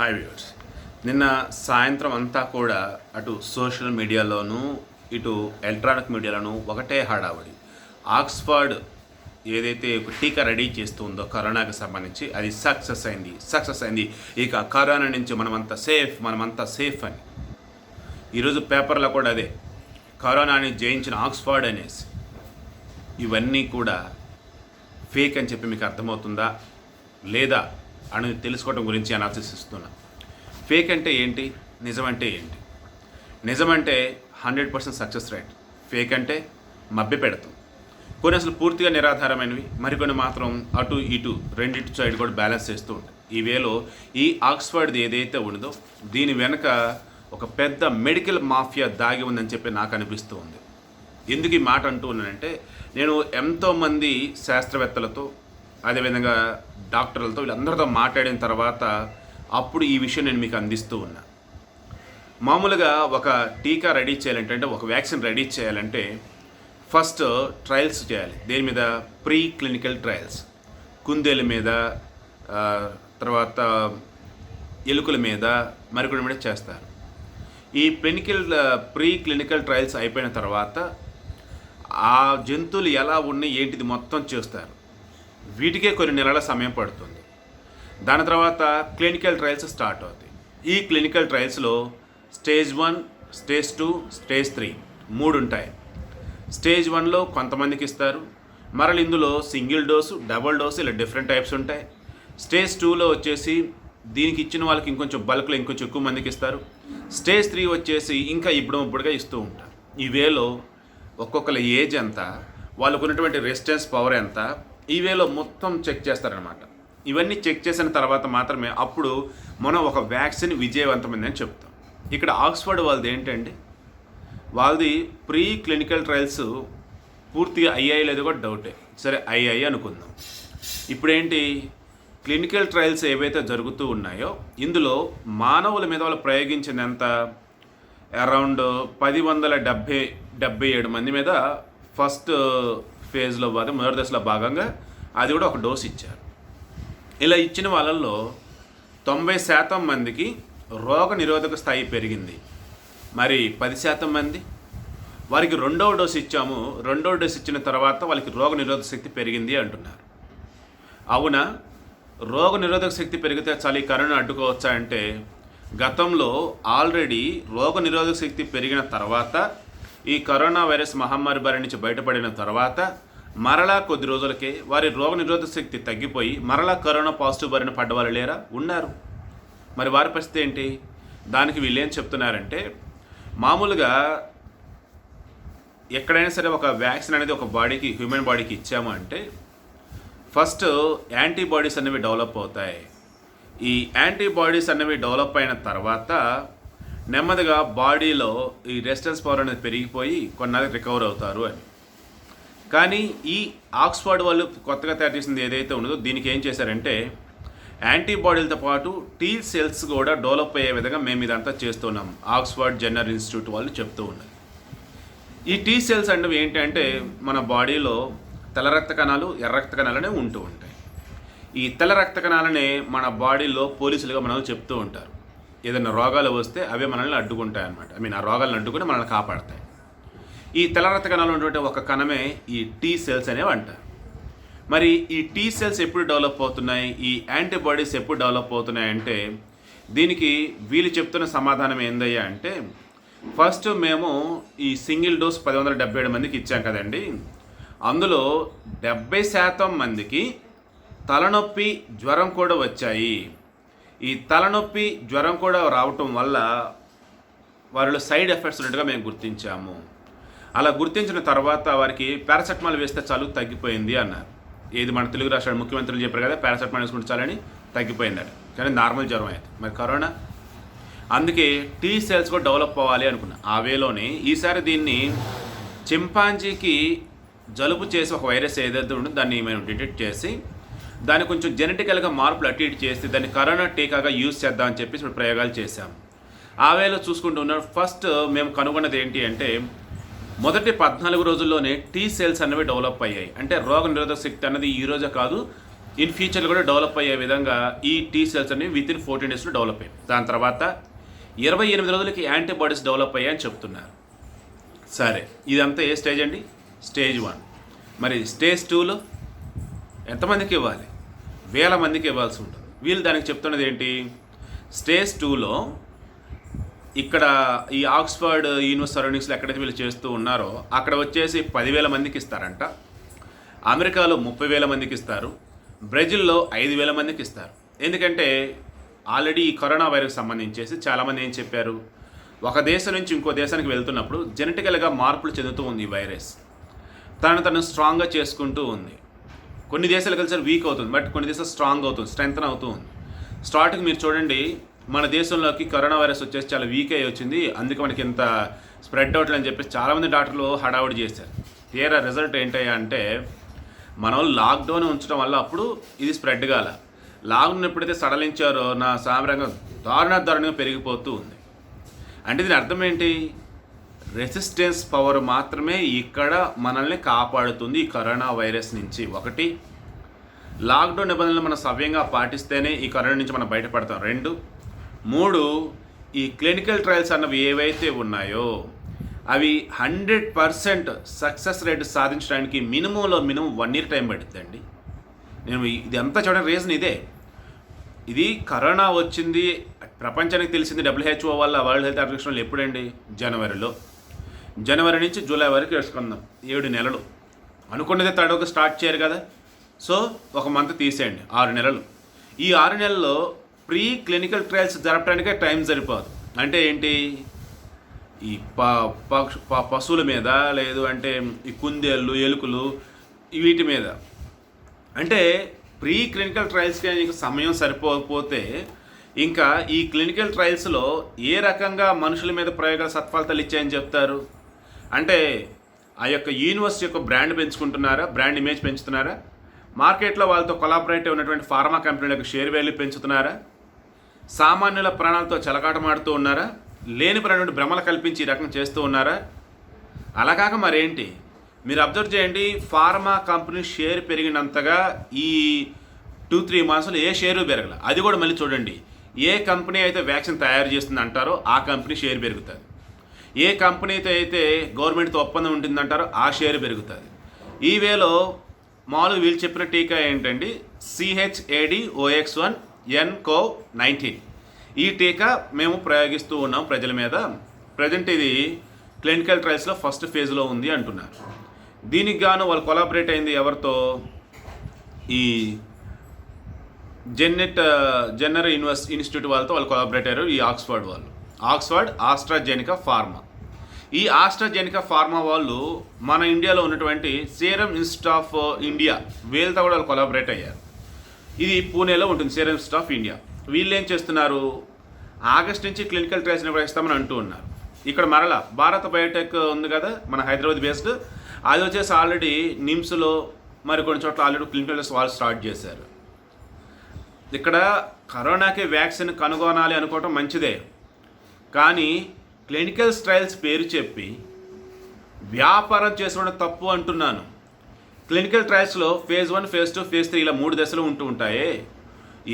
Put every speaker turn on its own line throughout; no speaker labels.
Hi viewers నిన్న సాయంత్రం అంతా కూడా అటు సోషల్ మీడియాలోనూ ఇటు ఎలక్ట్రానిక్ మీడియాలోనూ ఒకటే హడావడి. ఆక్స్ఫర్డ్ ఏదైతే ఒక టీకా రెడీ చేస్తుందో కరోనాకి సంబంధించి అది సక్సెస్ అయింది సక్సెస్ అయింది. ఇక కరోనా నుంచి మనమంతా సేఫ్ మనమంతా సేఫ్ అని. ఈరోజు పేపర్లో కూడా అదే కరోనాని జయించిన ఆక్స్ఫర్డ్ అనేసి. ఇవన్నీ కూడా ఫేక్ అని చెప్పి మీకు అర్థమవుతుందా? లేదా? అని తెలుసుకోవడం గురించి అనాలిసిస్ ఇస్తున్నా. ఫేక్ అంటే ఏంటి? నిజం అంటే ఏంటి? నిజం అంటే hundred percent success rate fake అంటే మభ్య పెడతాం. కొన్ని అసలు పూర్తిగా నిరాధారమైనవి మరికొన్ని మాత్రం అటు ఇటు రెండింటి సైడ్ కూడా బ్యాలెన్స్ చేస్తూ ఉంటాయి. ఈ వేలో ఈ ఆక్స్ఫర్డ్ది ఏదైతే ఉన్నదో దీని వెనక ఒక పెద్ద మెడికల్ మాఫియా దాగి ఉందని చెప్పి నాకు అనిపిస్తూ ఉంది. ఎందుకు ఈ మాట అంటూ ఉన్నానంటే నేను ఎంతోమంది శాస్త్రవేత్తలతో అదేవిధంగా డాక్టర్లతో వీళ్ళందరితో మాట్లాడిన తర్వాత అప్పుడు ఈ విషయం నేను మీకు అందిస్తూ ఉన్నా. మామూలుగా ఒక టీకా రెడీ చేయాలంటే అంటే ఒక వ్యాక్సిన్ రెడీ చేయాలంటే ఫస్ట్ ట్రయల్స్ చేయాలి. దేని మీద? Pre clinical trials. కుందేల మీద తర్వాత ఎలుకల మీద మరికొన్ని మీద చేస్తారు. ఈ క్లినికల్ ప్రీ క్లినికల్ ట్రయల్స్ అయిపోయిన తర్వాత ఆ జంతువులు ఎలా ఉన్నాయి ఏంటిది మొత్తం చేస్తారు. వీటికే కొన్ని నెలల సమయం పడుతుంది. దాని తర్వాత క్లినికల్ ట్రయల్స్ స్టార్ట్ అవుతాయి. ఈ clinical ట్రయల్స్లో stage one stage two stage three మూడు ఉంటాయి. స్టేజ్ వన్లో కొంతమందికి ఇస్తారు. మరల ఇందులో సింగిల్ డోసు డబుల్ డోసు ఇలా డిఫరెంట్ టైప్స్ ఉంటాయి. స్టేజ్ టూలో వచ్చేసి దీనికి ఇచ్చిన వాళ్ళకి ఇంకొంచెం బల్క్లో ఇంకొంచెం ఎక్కువ మందికి ఇస్తారు. స్టేజ్ త్రీ వచ్చేసి ఇంకా ఇప్పుడు ఇప్పుడుగా ఇస్తూ ఉంటారు. ఈ వేలో ఒక్కొక్కరి ఏజ్ ఎంత వాళ్ళకున్నటువంటి రెసిస్టెన్స్ పవర్ ఎంత ఈ వేలో మొత్తం చెక్ చేస్తారనమాట ఇవన్నీ చెక్ చేసిన తర్వాత మాత్రమే అప్పుడు మనం ఒక వ్యాక్సిన్ విజయవంతమైందని చెప్తాం. ఇక్కడ ఆక్స్ఫర్డ్ వాళ్ళది ఏంటండి? వాళ్ళది ప్రీ క్లినికల్ ట్రయల్స్ పూర్తిగా అయ్యాయి లేదో కూడా డౌటే. సరే అయ్యాయి అనుకుందాం. ఇప్పుడేంటి? క్లినికల్ ట్రయల్స్ ఏవైతే జరుగుతూ ఉన్నాయో ఇందులో మానవుల మీద వాళ్ళు ప్రయోగించింది ఎంత? అరౌండ్ పది వందల డెబ్భై డెబ్బై ఏడు మంది మీద ఫస్ట్ ఫేజ్లో భాగం మొదటి దశలో భాగంగా అది కూడా ఒక డోస్ ఇచ్చారు. ఇలా ఇచ్చిన వాళ్ళల్లో తొంభై శాతం మందికి రోగ నిరోధక స్థాయి పెరిగింది. మరి పది శాతం మంది? వారికి రెండవ డోసు ఇచ్చాము రెండవ డోసు ఇచ్చిన తర్వాత వాళ్ళకి రోగ నిరోధక శక్తి పెరిగింది అంటున్నారు. అవునా? రోగ నిరోధక శక్తి పెరిగితే చాలు ఈ కరోనా అడ్డుకోవచ్చా అంటే గతంలో ఆల్రెడీ రోగ నిరోధక శక్తి పెరిగిన తర్వాత ఈ కరోనా వైరస్ మహమ్మారి బారి నుంచి బయటపడిన తర్వాత మరలా కొద్ది రోజులకే వారి రోగ నిరోధక శక్తి తగ్గిపోయి మరలా కరోనా పాజిటివ్ బారిన పడ్డవాళ్ళు లేరా? ఉన్నారు. మరి వారి పరిస్థితి ఏంటి? దానికి వీళ్ళు ఏం చెప్తున్నారంటే మామూలుగా ఎక్కడైనా సరే ఒక వ్యాక్సిన్ అనేది ఒక బాడీకి హ్యూమన్ బాడీకి ఇచ్చాము అంటే ఫస్ట్ యాంటీబాడీస్ అనేవి డెవలప్ అవుతాయి. ఈ యాంటీబాడీస్ అనేవి డెవలప్ అయిన తర్వాత నెమ్మదిగా బాడీలో ఈ రెసిస్టెన్స్ పవర్ అనేది పెరిగిపోయి కొన్నాళ్ళకి రికవర్ అవుతారు అని. కానీ ఈ ఆక్స్ఫర్డ్ వాళ్ళు కొత్తగా తయారు చేసింది ఏదైతే ఉన్నదో దీనికి ఏం చేశారంటే యాంటీబాడీలతో పాటు టీ సెల్స్ కూడా డెవలప్ అయ్యే విధంగా మేము ఇదంతా చేస్తున్నాం. ఆక్స్ఫర్డ్ జనరల్ ఇన్స్టిట్యూట్ వాళ్ళు చెప్తూ ఉన్నారు. ఈ టీ సెల్స్ అంటే ఏంటంటే మన బాడీలో తెల్ల రక్త కణాలు ఎర్ర రక్త కణాలనే ఉంటూ ఉంటాయి. ఈ తెల్ల రక్త కణాలనే మన బాడీలో పోలీసులుగా మనం చెప్తూ ఉంటారు. ఏదైనా రోగాలు వస్తే అవే మనల్ని అడ్డుకుంటాయి అన్నమాట ఐ మీన్ ఆ రోగాలను అడ్డుకుని మనల్ని కాపాడతాయి. ఈ తెల్ల కణాలు ఉన్నటువంటి ఒక కణమే ఈ టీ సెల్స్ అనేవి అంటారు మరి ఈ టీ సెల్స్ ఎప్పుడు డెవలప్ అవుతున్నాయి? ఈ యాంటీబాడీస్ ఎప్పుడు డెవలప్ అవుతున్నాయి అంటే దీనికి వీళ్ళు చెప్తున్న సమాధానం ఏందయ్యా అంటే ఫస్ట్ మేము ఈ సింగిల్ డోస్ పది వందల డెబ్బై ఏడు మందికి ఇచ్చాం కదండి. అందులో డెబ్బై శాతం మందికి తలనొప్పి జ్వరం కూడా వచ్చాయి. ఈ తలనొప్పి జ్వరం కూడా రావటం వల్ల వారిలో సైడ్ ఎఫెక్ట్స్ ఉన్నట్టుగా మేము గుర్తించాము. అలా గుర్తించిన తర్వాత వారికి పారాసెటమాల్ వేస్తే చాలు తగ్గిపోయింది అన్నారు. ఏది మన తెలుగు రాష్ట్రాల ముఖ్యమంత్రులు చెప్పారు కదా పారాసెటమాల్ వేసుకుంటే చాలని తగ్గిపోయిందట కానీ నార్మల్ జ్వరం అయితే మరి కరోనా? అందుకే టీ సెల్స్ కూడా డెవలప్ అవ్వాలి అనుకున్నా. ఆ వేలోనే ఈసారి దీన్ని చింపాంజీకి జలుబు చేసి ఒక వైరస్ ఏదైతే ఉందో దాన్ని మేము డిటెక్ట్ చేసి దాన్ని కొంచెం జెనెటికల్గా మార్పులు అటు ఇటు చేసి దాన్ని కరోనా టీకాగా యూజ్ చేద్దామని చెప్పి ఇప్పుడు ప్రయోగాలు చేశాం. ఆ వేలో చూసుకుంటూ ఉన్నాం ఫస్ట్ మేము కనుగొన్నది ఏంటి అంటే మొదటి పద్నాలుగు రోజుల్లోనే టీ సెల్స్ అనేవి డెవలప్ అయ్యాయి. అంటే రోగ నిరోధక శక్తి అన్నది ఈ రోజే కాదు ఇన్ ఫ్యూచర్ కూడా డెవలప్ అయ్యే విధంగా ఈ టీ సెల్స్ అనేవి విత్ ఇన్ ఫోర్టీన్ డేస్లో డెవలప్ అయ్యాయి. దాని తర్వాత ఇరవై ఎనిమిది రోజులకి యాంటీబాడీస్ డెవలప్ అయ్యాయని చెప్తున్నారు. సరే ఇదంతా ఏ స్టేజ్ అండి? స్టేజ్ వన్ మరి స్టేజ్ టూలో ఎంతమందికి ఇవ్వాలి? వేల మందికి ఇవ్వాల్సి ఉంటుంది. వీళ్ళు దానికి చెప్తున్నది ఏంటి? స్టేజ్ టూలో ఇక్కడ ఈ ఆక్స్ఫర్డ్ యూనివర్స్ సరౌండింగ్స్లో ఎక్కడైతే వీళ్ళు చేస్తూ ఉన్నారో అక్కడ వచ్చేసి పదివేల మందికి ఇస్తారంట. అమెరికాలో ముప్పై వేల మందికి ఇస్తారు. బ్రెజిల్లో ఐదు వేల మందికి ఇస్తారు. ఎందుకంటే ఆల్రెడీ ఈ కరోనా వైరస్ సంబంధించేసి చాలామంది ఏం చెప్పారు? ఒక దేశం నుంచి ఇంకో దేశానికి వెళ్తున్నప్పుడు జెనెటికల్గా మార్పులు చెందుతూ ఉంది ఈ వైరస్. తనను తను స్ట్రాంగ్గా చేసుకుంటూ ఉంది. కొన్ని దేశాలు కలిసి వీక్ అవుతుంది. బట్ కొన్ని దేశాలు స్ట్రాంగ్ అవుతుంది స్ట్రెంగ్తన్ అవుతూ ఉంది స్టార్టింగ్ మీరు చూడండి మన దేశంలోకి కరోనా వైరస్ వచ్చేసి చాలా వీక్ అయ్యి వచ్చింది. అందుకే మనకి ఇంత స్ప్రెడ్ అవుట్ అని చెప్పేసి చాలామంది డాక్టర్లు హడావుడి చేశారు. తీరా రిజల్ట్ ఏంటయ్యా అంటే మనం లాక్డౌన్ ఉంచడం వల్ల అప్పుడు ఇది స్ప్రెడ్ కాల. లాక్డౌన్ ఎప్పుడైతే సడలించారో నా సామరంగం దారుణ దారుణంగా పెరిగిపోతూ ఉంది. అంటే దీని అర్థం ఏంటి? రెసిస్టెన్స్ పవర్ మాత్రమే ఇక్కడ మనల్ని కాపాడుతుంది ఈ కరోనా వైరస్ నుంచి. ఒకటి లాక్డౌన్ నిబంధనలు మనం సవ్యంగా పాటిస్తేనే ఈ కరోనా నుంచి మనం బయటపడతాం. రెండు మూడు ఈ క్లినికల్ ట్రయల్స్ అన్నవి ఏవైతే ఉన్నాయో అవి హండ్రెడ్ పర్సెంట్ సక్సెస్ రేట్ సాధించడానికి మినిమంలో మినిమం వన్ ఇయర్ టైం పడుతుందండి. నేను ఇది అంతా చూడడానికి రీజన్ ఇదే. ఇది కరోనా వచ్చింది ప్రపంచానికి తెలిసింది డబ్ల్యూహెచ్ఓ వల్ల వరల్డ్ హెల్త్ ఆర్గనైజేషన్ ఎప్పుడండి? జనవరిలో. జనవరి నుంచి జూలై వరకు వేసుకుందాం. ఏడు నెలలు. అనుకున్నదే తడవక స్టార్ట్ చేయరు కదా. సో ఒక మంత్ తీసేయండి. ఆరు నెలలు. ఈ ఆరు నెలల్లో ప్రీ క్లినికల్ ట్రయల్స్ జరపడానికే టైం సరిపోదు. అంటే ఏంటి? ఈ ప పక్షు- ప- పశువుల మీద లేదు అంటే ఈ కుందేళ్ళు ఎలుకలు వీటి మీద. అంటే ప్రీ క్లినికల్ ట్రయల్స్కి నీకు సమయం సరిపోకపోతే ఇంకా ఈ క్లినికల్ ట్రయల్స్లో ఏ రకంగా మనుషుల మీద ప్రయోగాలు సత్ఫలితాలు ఇచ్చాయని చెప్తారు? అంటే ఆ యొక్క యూనివర్సిటీ యొక్క బ్రాండ్ పెంచుకుంటున్నారా? బ్రాండ్ ఇమేజ్ పెంచుతున్నారా? మార్కెట్లో వాళ్ళతో కొలాబరేటివ్ ఉన్నటువంటి ఫార్మా కంపెనీలకు షేర్ వాల్యూ పెంచుతున్నారా? సామాన్యుల ప్రాణాలతో చెలకాటమాడుతూ ఉన్నారా? లేని ప్రాణుడు భ్రమలు కల్పించి ఈ రకం చేస్తూ ఉన్నారా? అలాగాక మరేంటి? మీరు అబ్జర్వ్ చేయండి ఫార్మా కంపెనీ షేర్ పెరిగినంతగా ఈ టూ త్రీ మంత్స్లో ఏ షేరు పెరగల? అది కూడా మళ్ళీ చూడండి. ఏ కంపెనీ అయితే వ్యాక్సిన్ తయారు చేస్తుంది అంటారో ఆ కంపెనీ షేర్ పెరుగుతుంది. ఏ కంపెనీతో అయితే గవర్నమెంట్తో ఒప్పందం ఉంటుందంటారో ఆ షేర్ పెరుగుతుంది. ఈ వేలో మామూలుగా వీళ్ళు చెప్పిన టీకా ఏంటండి? సిహెచ్ఏడి ఓఎక్స్ వన్ ఎన్కో నైన్టీన్ ఈ టీకా మేము ప్రయోగిస్తూ ఉన్నాం ప్రజల మీద. ప్రజెంట్ ఇది క్లినికల్ ట్రయల్స్లో ఫస్ట్ ఫేజ్లో ఉంది అంటున్నారు. దీనికి గాను వాళ్ళు కొలాబరేట్ అయింది ఎవరితో? ఈ జెన్నెట్ జెన్నర్ యూనివర్స్ ఇన్స్టిట్యూట్ వాళ్ళతో వాళ్ళు కొలాబరేట్ అయ్యారు ఈ ఆక్స్ఫర్డ్ వాళ్ళు. Oxford AstraZeneca pharma. ఈ ఆస్ట్రాజెనికా ఫార్మా వాళ్ళు మన ఇండియాలో ఉన్నటువంటి సీరం ఇన్స్టిట్యూట్ ఆఫ్ ఇండియా వీళ్ళతో కూడా వాళ్ళు కొలాబరేట్ అయ్యారు. ఇది పూణేలో ఉంటుంది సీరం ఇన్స్టిట్యూట్ ఆఫ్ ఇండియా. వీళ్ళు ఏం చేస్తున్నారు? ఆగస్ట్ నుంచి క్లినికల్ ట్రయల్స్ నిర్వహిస్తామని అంటూ ఉన్నారు. ఇక్కడ మరలా భారత్ బయోటెక్ ఉంది కదా మన హైదరాబాద్ బేస్డ్. అది వచ్చేసి ఆల్రెడీ నిమ్స్లో మరి కొన్ని చోట్ల ఆల్రెడీ క్లినికల్ ట్రయల్స్ వాళ్ళు స్టార్ట్ చేశారు. ఇక్కడ కరోనాకి వ్యాక్సిన్ కనుగొనాలి అనుకోవటం మంచిదే. కానీ క్లినికల్ ట్రయల్స్ పేరు చెప్పి వ్యాపారం చేసుకోవడం తప్పు అంటున్నాను. Clinical ట్రయల్స్లో phase one phase two phase three ఇలా మూడు దశలు ఉంటూ ఉంటాయి.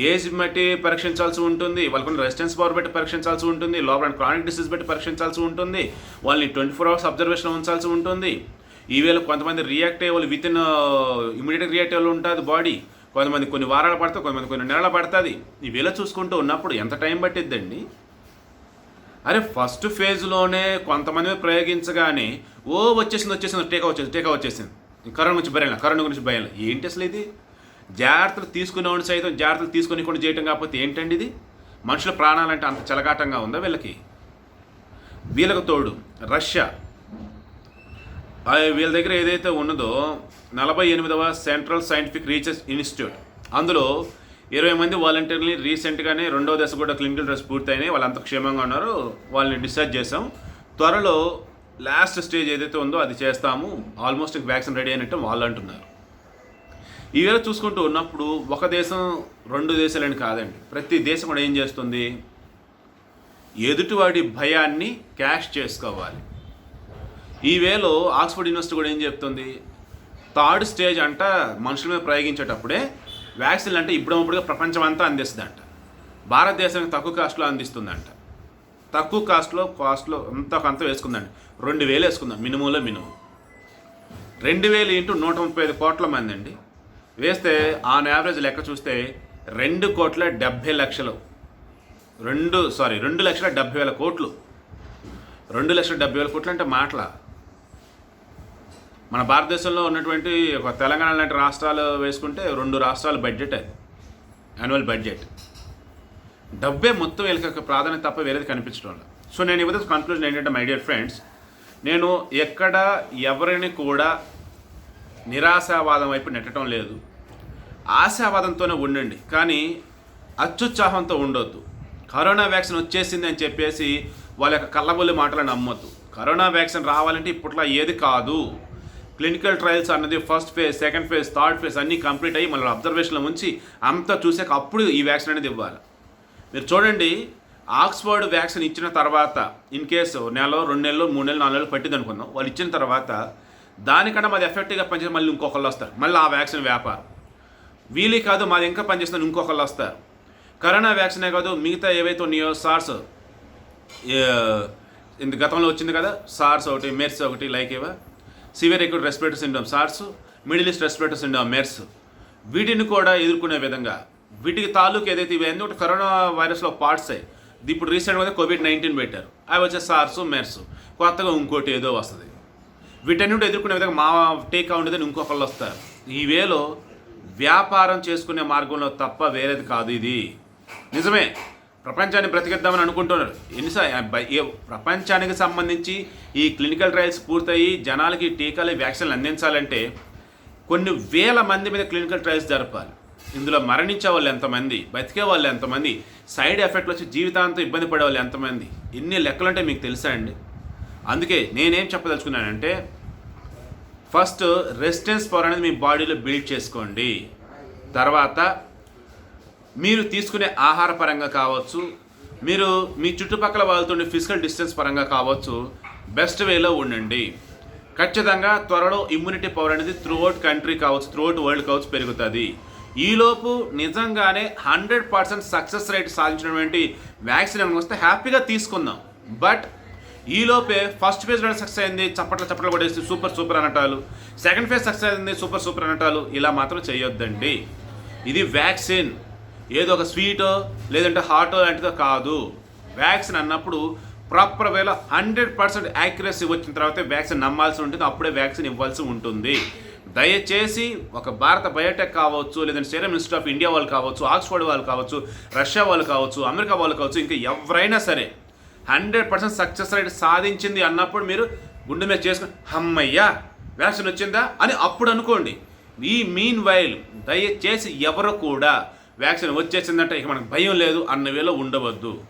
ఏజ్ బట్టి పరీక్షించాల్సి ఉంటుంది వాళ్ళకున్న రెసిస్టెన్స్ పవర్ బట్టి పరీక్షించాల్సి ఉంటుంది లోపల క్రానిక్ డిసీజ్ బట్టి పరీక్షించాల్సి ఉంటుంది వాళ్ళని ట్వంటీ ఫోర్ అవర్స్ అబ్జర్వేషన్ ఉంచాల్సి ఉంటుంది. ఈవేళ కొంతమంది రియాక్ట్ అయ్యే వాళ్ళు విత్ ఇన్ ఇమీడియట్ రియాక్ట్ అయ్యే ఉంటుంది బాడీ కొంతమంది కొన్ని వారాలు పడుతుంది కొంతమంది కొన్ని నెలలు పడుతుంది. ఈవేళ చూసుకుంటూ ఉన్నప్పుడు ఎంత టైం పట్టిద్దండి? అరే ఫస్ట్ ఫేజ్లోనే కొంతమంది ప్రయోగించగానే ఓ వచ్చేసింది వచ్చేసింది టీకా వచ్చేసింది టీకా వచ్చేసింది. కరోనా గురించి భయం కరోనా గురించి భయం ఏంటి అసలు ఇది? జాగ్రత్తలు తీసుకునేవాడు సైతం జాగ్రత్తలు తీసుకొని కూడా చేయటం కాకపోతే ఏంటండి ఇది? మనుషుల ప్రాణాలంటే అంత చెలగాటంగా ఉందా వీళ్ళకి? వీళ్ళకు తోడు రష్యా. వీళ్ళ దగ్గర ఏదైతే ఉన్నదో నలభై ఎనిమిదవ సెంట్రల్ సైంటిఫిక్ రీసెర్చ్ ఇన్స్టిట్యూట్. అందులో ఇరవై మంది వాలంటీర్ని రీసెంట్గానే రెండో దశ కూడా క్లినికల్ డ్రెస్ పూర్తయినాయి. వాళ్ళంత క్షేమంగా ఉన్నారు. వాళ్ళని డిశ్చార్జ్ చేసాం త్వరలో లాస్ట్ స్టేజ్ ఏదైతే ఉందో అది చేస్తాము. ఆల్మోస్ట్ వ్యాక్సిన్ రెడీ అయినట్టు వాళ్ళు అంటున్నారు. ఈవేళ చూసుకుంటూ ఉన్నప్పుడు ఒక దేశం రెండు దేశాలని కాదండి. ప్రతి దేశం కూడా ఏం చేస్తుంది? ఎదుటివాడి భయాన్ని క్యాష్ చేసుకోవాలి. ఈవేళ ఆక్స్ఫర్డ్ యూనివర్సిటీ కూడా ఏం చెప్తుంది? థర్డ్ స్టేజ్ అంట మనుషుల మీద ప్రయోగించేటప్పుడే వ్యాక్సిన్లు అంటే ఇప్పుడప్పుడుగా ప్రపంచం అంతా అందిస్తుందంట. భారతదేశానికి తక్కువ కాస్ట్లో అందిస్తుందంట. తక్కువ కాస్ట్లో కాస్ట్లో అంత కొంత వేసుకుందండి రెండు వేలు వేసుకుందాం. మినిమంలో మినిమం. రెండు వేలు ఇంటూ నూట ముప్పై ఐదు కోట్ల మంది అండి. వేస్తే ఆన్ యావరేజ్ లెక్క చూస్తే రెండు కోట్ల డెబ్భై లక్షలు. రెండు సారీ రెండు లక్షల డెబ్భై వేల కోట్లు. రెండు లక్షల డెబ్భై వేల కోట్లు అంటే మాటల. మన భారతదేశంలో ఉన్నటువంటి ఒక తెలంగాణ లాంటి రాష్ట్రాలు వేసుకుంటే రెండు రాష్ట్రాల బడ్జెట్ అది. యాన్యువల్ బడ్జెట్ డబ్బే మొత్తం వీళ్ళకి ప్రాధాన్యత తప్ప వేరేది కనిపించడం సో నేను ఇవ్వదు కన్క్లూజన్ ఏంటంటే మై డియర్ ఫ్రెండ్స్ నేను ఎక్కడ ఎవరిని కూడా నిరాశావాదం వైపు నెట్టడం లేదు. ఆశావాదంతోనే ఉండండి కానీ అత్యుత్సాహంతో ఉండొద్దు. కరోనా వ్యాక్సిన్ వచ్చేసింది అని చెప్పేసి వాళ్ళ యొక్క కళ్ళబొల్లి మాటలను నమ్మొద్దు. కరోనా వ్యాక్సిన్ రావాలంటే ఇప్పట్లో ఏది కాదు. క్లినికల్ ట్రయల్స్ అన్నది first phase second phase third phase అన్నీ కంప్లీట్ అయ్యి మళ్ళీ అబ్జర్వేషన్లో ఉంచి అంతా చూసాక అప్పుడు ఈ వ్యాక్సిన్ అనేది ఇవ్వాలి. మీరు చూడండి ఆక్స్ఫర్డ్ వ్యాక్సిన్ ఇచ్చిన తర్వాత ఇన్ కేసు నెల రెండు నెలలు మూడు నెలలు నాలుగు నెలలు పట్టింది అనుకుందాం వాళ్ళు ఇచ్చిన తర్వాత దానికన్నా మాది ఎఫెక్టివ్గా పనిచేసి మళ్ళీ ఇంకొకళ్ళు వస్తారు. మళ్ళీ ఆ వ్యాక్సిన్ వ్యాపారం. వీలే కాదు మాది ఇంకా పనిచేస్తుంది ఇంకొకళ్ళు వస్తారు. కరోనా వ్యాక్సినే కాదు మిగతా ఏవైతే ఉన్నాయో సార్స్ ఇంత గతంలో వచ్చింది కదా సార్స్ ఒకటి మెర్స్ ఒకటి లైక్ ఏవా severe acute respiratory syndrome SARS middle east respiratory syndrome MERS వీటిని కూడా ఎదుర్కొనే విధంగా వీటికి తాలూకు ఏదైతే ఇవి అన్నీ కరోనా వైరస్లో పార్ట్స్ అయ్యి ఇప్పుడు రీసెంట్గా కోవిడ్ నైన్టీన్ పెట్టారు. అవి వచ్చే సార్స్ మెర్స్ కొత్తగా ఇంకోటి ఏదో వస్తుంది. వీటన్నిటి ఎదుర్కొనే విధంగా మా టేక్ ఉండేదని ఇంకొకళ్ళు వస్తారు. ఈ వేలో వ్యాపారం చేసుకునే మార్గంలో తప్ప వేరేది కాదు ఇది. నిజమే. ప్రపంచాన్ని బ్రతికిద్దామని అనుకుంటున్నారు. ఎన్నిసార్లు ఏ ప్రపంచానికి సంబంధించి ఈ క్లినికల్ ట్రయల్స్ పూర్తయి జనాలకి టీకాలు వ్యాక్సిన్లు అందించాలంటే కొన్ని వేల మంది మీద క్లినికల్ ట్రయల్స్ జరపాలి. ఇందులో మరణించే వాళ్ళు ఎంతమంది బతికే వాళ్ళు ఎంతమంది సైడ్ ఎఫెక్ట్లు వచ్చి జీవితాంతం ఇబ్బంది పడే వాళ్ళు ఎంతమంది ఎన్ని లెక్కలుంటే మీకు తెలుసా అండి? అందుకే నేనేం చెప్పదలుచుకున్నానంటే ఫస్ట్ రెసిస్టెన్స్ పవర్ అనేది మీ బాడీలో బిల్డ్ చేసుకోండి. తర్వాత మీరు తీసుకునే ఆహార పరంగా కావచ్చు మీరు మీ చుట్టుపక్కల వాళ్ళతో ఫిజికల్ డిస్టెన్స్ పరంగా కావచ్చు బెస్ట్ వేలో ఉండండి. ఖచ్చితంగా త్వరలో ఇమ్యూనిటీ పవర్ అనేది త్రూఅవుట్ కంట్రీ కావచ్చు త్రూఅవుట్ వరల్డ్ కావచ్చు పెరుగుతుంది. ఈలోపు నిజంగానే హండ్రెడ్ పర్సెంట్ సక్సెస్ రేట్ సాధించినటువంటి వ్యాక్సిన్ వస్తే హ్యాపీగా తీసుకుందాం. బట్ ఈలోపే ఫస్ట్ ఫేజ్లో సక్సెస్ అయింది చప్పట్ల చప్పట్లు పడేసి సూపర్ సూపర్ అనటాలు సెకండ్ ఫేజ్ సక్సెస్ అయింది సూపర్ సూపర్ అనటాలు ఇలా మాత్రం చేయొద్దండి. ఇది వ్యాక్సిన్ ఏదో ఒక స్వీటో లేదంటే హాటో లాంటిదో కాదు. వ్యాక్సిన్ అన్నప్పుడు ప్రాపర్ వేలో హండ్రెడ్ పర్సెంట్ యాక్యురసీ వచ్చిన తర్వాత వ్యాక్సిన్ నమ్మాల్సి ఉంటుంది. అప్పుడే వ్యాక్సిన్ ఇవ్వాల్సి ఉంటుంది. దయచేసి ఒక భారత బయోటెక్ కావచ్చు లేదంటే సీరం ఇన్స్టిట్యూట్ ఆఫ్ ఇండియా వాళ్ళు కావచ్చు ఆక్స్ఫర్డ్ వాళ్ళు కావచ్చు రష్యా వాళ్ళు కావచ్చు అమెరికా వాళ్ళు కావచ్చు ఇంకా ఎవరైనా సరే హండ్రెడ్ పర్సెంట్ సక్సెస్ రేట్ సాధించింది అన్నప్పుడు మీరు గుండె మీద చేసుకుని హమ్మయ్యా వ్యాక్సిన్ వచ్చిందా? అని అప్పుడు అనుకోండి. ఈ మీన్ వైల్ దయచేసి ఎవరు కూడా వ్యాక్సిన్ వచ్చేసిందంటే ఇక మనకు భయం లేదు అన్న వేలో ఉండవద్దు.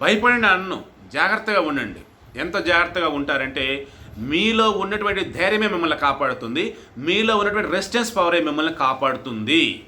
భయపడిన అన్ను. జాగ్రత్తగా ఉండండి. ఎంత జాగ్రత్తగా ఉంటారంటే మీలో ఉన్నటువంటి ధైర్యమే మిమ్మల్ని కాపాడుతుంది. మీలో ఉన్నటువంటి రెసిస్టెన్స్ పవరే మిమ్మల్ని కాపాడుతుంది.